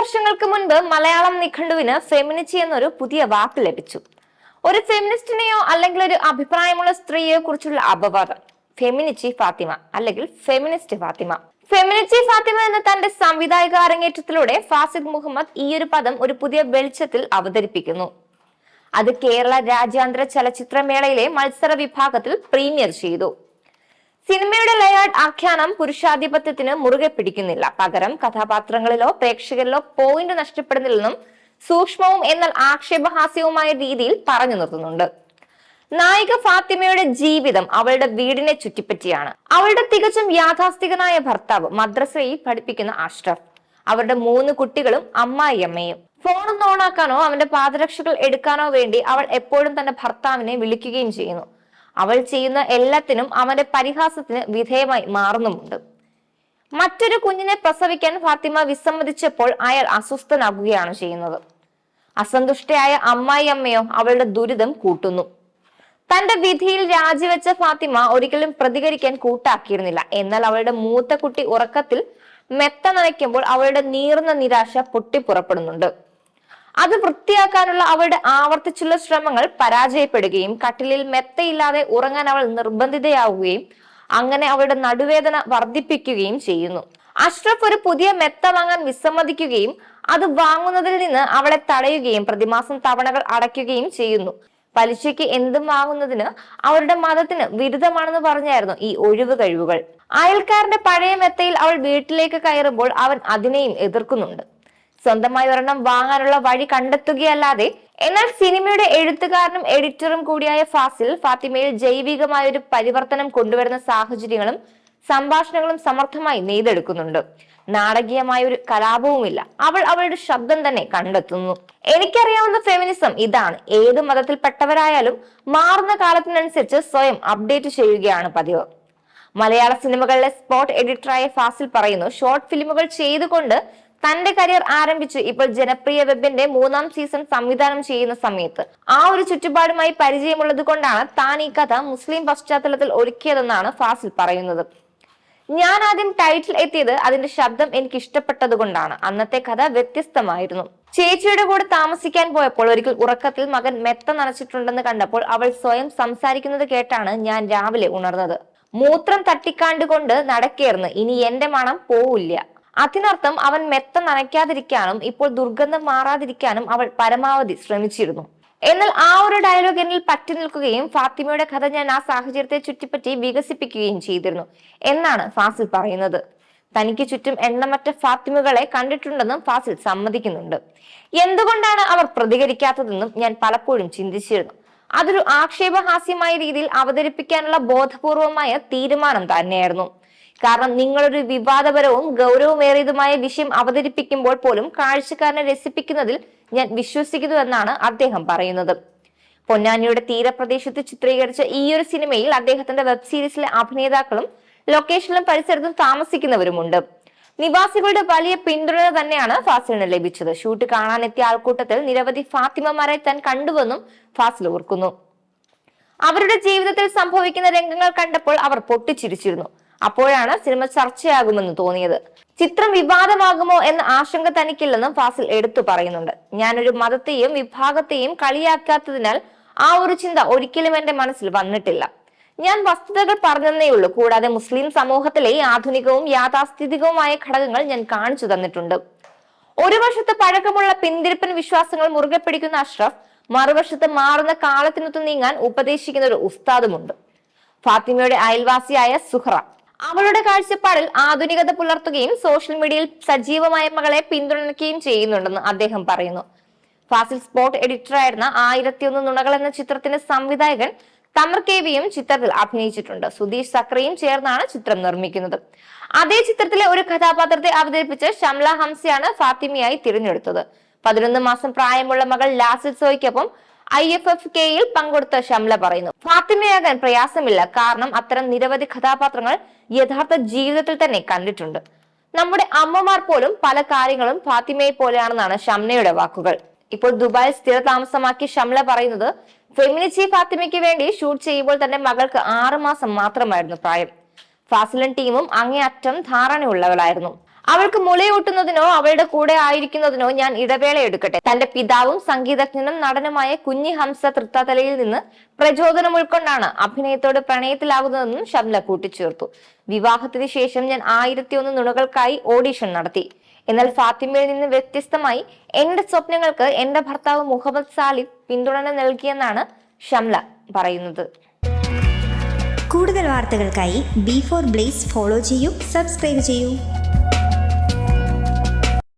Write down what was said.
വർഷങ്ങൾക്ക് മുൻപ് മലയാളം നിഘണ്ടുവിന് ഫെമിനിച്ചി എന്നൊരു പുതിയ വാക്ക് ലഭിച്ചു. ഒരു ഫെമിനിസ്റ്റിനെയോ അല്ലെങ്കിൽ ഒരു അഭിപ്രായമുള്ള സ്ത്രീയെയോ കുറിച്ചുള്ള അപവാദം. ഫെമിനിച്ചി ഫാത്തിമ അല്ലെങ്കിൽ ഫെമിനിസ്റ്റ് ഫാത്തിമ. ഫെമിനിച്ചി ഫാത്തിമ എന്ന തന്റെ സംവിധായക അരങ്ങേറ്റത്തിലൂടെ ഫാസിദ് മുഹമ്മദ് ഈ ഒരു പദം ഒരു പുതിയ വെളിച്ചത്തിൽ അവതരിപ്പിക്കുന്നു. അത് കേരള രാജ്യാന്തര ചലച്ചിത്രമേളയിലെ മത്സര വിഭാഗത്തിൽ പ്രീമിയർ ചെയ്തു. സിനിമയുടെ ലയാട്ട് ആഖ്യാനം പുരുഷാധിപത്യത്തിന് മുറുകെ പിടിക്കുന്നില്ല. പകരം കഥാപാത്രങ്ങളിലോ പ്രേക്ഷകരിലോ പോയിന്റ് നഷ്ടപ്പെടുന്നില്ലെന്നും സൂക്ഷ്മവും എന്നാൽ ആക്ഷേപഹാസ്യവുമായ രീതിയിൽ പറഞ്ഞു നിർത്തുന്നുണ്ട്. നായിക ഫാത്തിമയുടെ ജീവിതം അവളുടെ വീടിനെ ചുറ്റിപ്പറ്റിയാണ്. അവളുടെ തികച്ചും യാഥാസ്ഥികനായ ഭർത്താവ് മദ്രസയിൽ പഠിപ്പിക്കുന്ന അഷ്റഫ് അവരുടെ മൂന്ന് കുട്ടികളും അമ്മായിയമ്മയും ഫോണൊന്ന് ഓണാക്കാനോ അവന്റെ പാദരക്ഷകൾ എടുക്കാനോ വേണ്ടി അവൾ എപ്പോഴും തന്റെ ഭർത്താവിനെ വിളിക്കുകയും ചെയ്യുന്നു. അവൾ ചെയ്യുന്ന എല്ലാത്തിനും അവന്റെ പരിഹാസത്തിന് വിധേയമായി മാറുന്നുമുണ്ട്. മറ്റൊരു കുഞ്ഞിനെ പ്രസവിക്കാൻ ഫാത്തിമ വിസമ്മതിച്ചപ്പോൾ അയാൾ അസ്വസ്ഥനാകുകയാണ് ചെയ്യുന്നത്. അസന്തുഷ്ടയായ അമ്മായി അമ്മയോ അവളുടെ ദുരിതം കൂട്ടുന്നു. തന്റെ വിധിയിൽ രാജിവെച്ച ഫാത്തിമ ഒരിക്കലും പ്രതികരിക്കാൻ കൂട്ടാക്കിയിരുന്നില്ല. എന്നാൽ അവളുടെ മൂത്ത കുട്ടി ഉറക്കത്തിൽ മെത്ത നനയ്ക്കുമ്പോൾ അവളുടെ നീറുന്ന നിരാശ പൊട്ടിപ്പുറപ്പെടുന്നുണ്ട്. അത് വൃത്തിയാക്കാനുള്ള അവളുടെ ആവർത്തിച്ചുള്ള ശ്രമങ്ങൾ പരാജയപ്പെടുകയും കട്ടിലിൽ മെത്തയില്ലാതെ ഉറങ്ങാൻ അവൾ നിർബന്ധിതയാവുകയും അങ്ങനെ അവളുടെ നടുവേദന വർദ്ധിപ്പിക്കുകയും ചെയ്യുന്നു. അഷ്റഫ് ഒരു പുതിയ മെത്ത വാങ്ങാൻ വിസമ്മതിക്കുകയും അത് വാങ്ങുന്നതിൽ നിന്ന് അവളെ തടയുകയും പ്രതിമാസം തവണകൾ അടയ്ക്കുകയും ചെയ്യുന്നു. പലിശയ്ക്ക് എന്തും വാങ്ങുന്നതിന് അവരുടെ മതത്തിന് വിരുദ്ധമാണെന്ന് പറഞ്ഞായിരുന്നു ഈ ഒഴിവ് കഴിവുകൾ. അയൽക്കാരന്റെ പഴയ മെത്തയിൽ അവൾ വീട്ടിലേക്ക് കയറുമ്പോൾ അവൻ അതിനെയും എതിർക്കുന്നുണ്ട്. സ്വന്തമായി ഒരെണ്ണം വാങ്ങാനുള്ള വഴി കണ്ടെത്തുകയല്ലാതെ എന്നാൽ സിനിമയുടെ എഴുത്തുകാരനും എഡിറ്ററും കൂടിയായ ഫാസിൽ ഫാത്തിമയിൽ ജൈവികമായ ഒരു പരിവർത്തനം കൊണ്ടുവരുന്ന സാഹചര്യങ്ങളും സംഭാഷണങ്ങളും സമർത്ഥമായി നെയ്തെടുക്കുന്നുണ്ട്. നാടകീയമായ ഒരു കലാപവുമില്ല. അവൾ അവളുടെ ശബ്ദം തന്നെ കണ്ടെത്തുന്നു. എനിക്കറിയാവുന്ന ഫെമിനിസം ഇതാണ്. ഏത് മതത്തിൽപ്പെട്ടവരായാലും മാറുന്ന കാലത്തിനനുസരിച്ച് സ്വയം അപ്ഡേറ്റ് ചെയ്യുകയാണ് പതിവ്. മലയാള സിനിമകളിലെ സ്പോട്ട് എഡിറ്ററായ ഫാസിൽ പറയുന്നു ഷോർട്ട് ഫിലിമുകൾ ചെയ്തുകൊണ്ട് തന്റെ കരിയർ ആരംഭിച്ച് ഇപ്പോൾ ജനപ്രിയ വെബിന്റെ മൂന്നാം സീസൺ സംവിധാനം ചെയ്യുന്ന സമയത്ത് ആ ഒരു ചുറ്റുപാടുമായി പരിചയമുള്ളത് കൊണ്ടാണ് താൻ ഈ കഥ മുസ്ലിം പശ്ചാത്തലത്തിൽ ഒരുക്കിയതെന്നാണ് ഫാസിൽ പറയുന്നത്. ഞാൻ ആദ്യം ടൈറ്റിൽ എത്തിയത് അതിന്റെ ശബ്ദം എനിക്ക് ഇഷ്ടപ്പെട്ടത് കൊണ്ടാണ്. അന്നത്തെ കഥ വ്യത്യസ്തമായിരുന്നു. ചേച്ചിയുടെ കൂടെ താമസിക്കാൻ പോയപ്പോൾ ഒരിക്കൽ ഉറക്കത്തിൽ മകൻ മെത്ത നനച്ചിട്ടുണ്ടെന്ന് കണ്ടപ്പോൾ അവൾ സ്വയം സംസാരിക്കുന്നത് കേട്ടാണ് ഞാൻ രാവിലെ ഉണർന്നത്. മൂത്രം തട്ടിക്കാണ്ടുകൊണ്ട് നടക്കേർന്ന് ഇനി എന്റെ മണം പോവില്ല. അതിനർത്ഥം അവൻ മെത്ത നനയ്ക്കാതിരിക്കാനും ഇപ്പോൾ ദുർഗന്ധം മാറാതിരിക്കാനും അവൾ പരമാവധി ശ്രമിച്ചിരുന്നു. എന്നാൽ ആ ഒരു ഡയലോഗ് എന്നിൽ പറ്റി നിൽക്കുകയും ഫാത്തിമയുടെ കഥ ഞാൻ ആ സാഹചര്യത്തെ ചുറ്റിപ്പറ്റി വികസിപ്പിക്കുകയും ചെയ്തിരുന്നു എന്നാണ് ഫാസിൽ പറയുന്നത്. തനിക്ക് ചുറ്റും എണ്ണമറ്റ ഫാത്തിമകളെ കണ്ടിട്ടുണ്ടെന്നും ഫാസിൽ സമ്മതിക്കുന്നുണ്ട്. എന്തുകൊണ്ടാണ് അവർ പ്രതികരിക്കാത്തതെന്നും ഞാൻ പലപ്പോഴും ചിന്തിച്ചിരുന്നു. അതൊരു ആക്ഷേപഹാസ്യമായ രീതിയിൽ അവതരിപ്പിക്കാനുള്ള ബോധപൂർവമായ തീരുമാനം തന്നെയായിരുന്നു. കാരണം നിങ്ങളൊരു വിവാദപരവും ഗൗരവമേറിയതുമായ വിഷയം അവതരിപ്പിക്കുമ്പോൾ പോലും കാഴ്ചക്കാരനെ രസിപ്പിക്കുന്നതിൽ ഞാൻ വിശ്വസിക്കുന്നു എന്നാണ് അദ്ദേഹം പറയുന്നത്. പൊന്നാനിയുടെ തീരപ്രദേശത്ത് ചിത്രീകരിച്ച ഈ ഒരു സിനിമയിൽ അദ്ദേഹത്തിന്റെ വെബ് സീരീസിലെ അഭിനേതാക്കളും ലൊക്കേഷനിലും പരിസരത്തും താമസിക്കുന്നവരുമുണ്ട്. നിവാസികളുടെ വലിയ പിന്തുണ തന്നെയാണ് ഫാസിലിന് ലഭിച്ചത്. ഷൂട്ട് കാണാനെത്തിയ ആൾക്കൂട്ടത്തിൽ നിരവധി ഫാത്തിമമാരെ താൻ കണ്ടുവെന്നും ഫാസിൽ ഓർക്കുന്നു. അവരുടെ ജീവിതത്തിൽ സംഭവിക്കുന്ന രംഗങ്ങൾ കണ്ടപ്പോൾ അവർ പൊട്ടിച്ചിരിച്ചിരുന്നു. അപ്പോഴാണ് സിനിമ ചർച്ചയാകുമെന്ന് തോന്നിയത്. ചിത്രം വിവാദമാകുമോ എന്ന ആശങ്ക തനിക്കില്ലെന്നും ഫാസിൽ എടുത്തു പറയുന്നുണ്ട്. ഞാനൊരു മതത്തെയും വിഭാഗത്തെയും കളിയാക്കാത്തതിനാൽ ആ ഒരു ചിന്ത ഒരിക്കലും എന്റെ മനസ്സിൽ വന്നിട്ടില്ല. ഞാൻ വസ്തുതകൾ പറഞ്ഞതേ ഉള്ളൂ കൂടാതെ മുസ്ലിം സമൂഹത്തിലെ ആധുനികവും യാഥാസ്ഥിതികവുമായ ഘടകങ്ങൾ ഞാൻ കാണിച്ചു തന്നിട്ടുണ്ട്. ഒരു വർഷത്തെ പഴക്കമുള്ള പിന്തിരിപ്പൻ വിശ്വാസങ്ങൾ മുറുകെ പിടിക്കുന്ന അഷ്റഫ് മറുവശത്ത് മാറുന്ന കാലത്തിനൊത്ത് നീങ്ങാൻ ഉപദേശിക്കുന്ന ഒരു ഉസ്താദുമുണ്ട്. ഫാത്തിമയുടെ അയൽവാസിയായ സുഹ്റ. അവളുടെ കാഴ്ചപ്പാടിൽ ആധുനികത പുലർത്തുകയും സോഷ്യൽ മീഡിയയിൽ സജീവമായ മകളെ പിന്തുണയ്ക്കുകയും ചെയ്യുന്നുണ്ടെന്ന് അദ്ദേഹം പറയുന്നു. ഫാസിൽ സ്പോട്ട് എഡിറ്ററായിരുന്ന ആയിരത്തി ഒന്ന് നുണകൾ എന്ന ചിത്രത്തിന്റെ സംവിധായകൻ തമർ കേവിയും ചിത്രത്തിൽ അഭിനയിച്ചിട്ടുണ്ട്. സുധീഷ് സക്രയും ചേർന്നാണ് ചിത്രം നിർമ്മിക്കുന്നത്. അതേ ചിത്രത്തിലെ ഒരു കഥാപാത്രത്തെ അവതരിപ്പിച്ച് ഷംല ഹംസയാണ് ഫാത്തിമയായി തിരഞ്ഞെടുത്തത്. പതിനൊന്ന് മാസം പ്രായമുള്ള മകൾ ലാസിൽ സോയ്ക്കൊപ്പം ഐ എഫ് എഫ് കെയിൽ പങ്കെടുത്ത ഷംല പറയുന്നു. ഫാത്തിമയാകാൻ പ്രയാസമില്ല. കാരണം അത്തരം നിരവധി കഥാപാത്രങ്ങൾ യഥാർത്ഥ ജീവിതത്തിൽ തന്നെ കണ്ടിട്ടുണ്ട്. നമ്മുടെ അമ്മമാർ പോലും പല കാര്യങ്ങളും ഫാത്തിമയെ പോലെയാണെന്നാണ് ഷംനയുടെ വാക്കുകൾ. ഇപ്പോൾ ദുബായിൽ സ്ഥിര താമസമാക്കി ഷംല പറയുന്നത് ഫെമിനിച്ചി ഫാത്തിമയ്ക്ക് വേണ്ടി ഷൂട്ട് ചെയ്യുമ്പോൾ തന്റെ മകൾക്ക് ആറുമാസം മാത്രമായിരുന്നു പ്രായം. ഫാസിലൻ ടീമും അങ്ങേയറ്റം ധാരണയുള്ളവളായിരുന്നു. അവൾക്ക് മുളയൂട്ടുന്നതിനോ അവളുടെ കൂടെ ആയിരിക്കുന്നതിനോ ഞാൻ ഇടവേള എടുക്കട്ടെ. തന്റെ പിതാവും സംഗീതജ്ഞനും നടനുമായ കുഞ്ഞി ഹംസ തൃത്താതലയിൽ നിന്ന് പ്രചോദനം ഉൾക്കൊണ്ടാണ് അഭിനയത്തോട് പ്രണയത്തിലാകുന്നതെന്നും ഷംല കൂട്ടിച്ചേർത്തു. വിവാഹത്തിന് ശേഷം ഞാൻ ആയിരത്തി ഒന്ന് നുണകൾക്കായി ഓഡിഷൻ നടത്തി. എന്നാൽ ഫാത്തിമയിൽ നിന്ന് വ്യത്യസ്തമായി എന്റെ സ്വപ്നങ്ങൾക്ക് എന്റെ ഭർത്താവ് മുഹമ്മദ് സാലിദ് പിന്തുണ നൽകിയെന്നാണ് ഷംല പറയുന്നത്. കൂടുതൽ വാർത്തകൾക്കായി ബി ഫോർ ബ്ലേസ് ഫോളോ ചെയ്യൂ സബ്സ്ക്രൈബ് ചെയ്യൂ.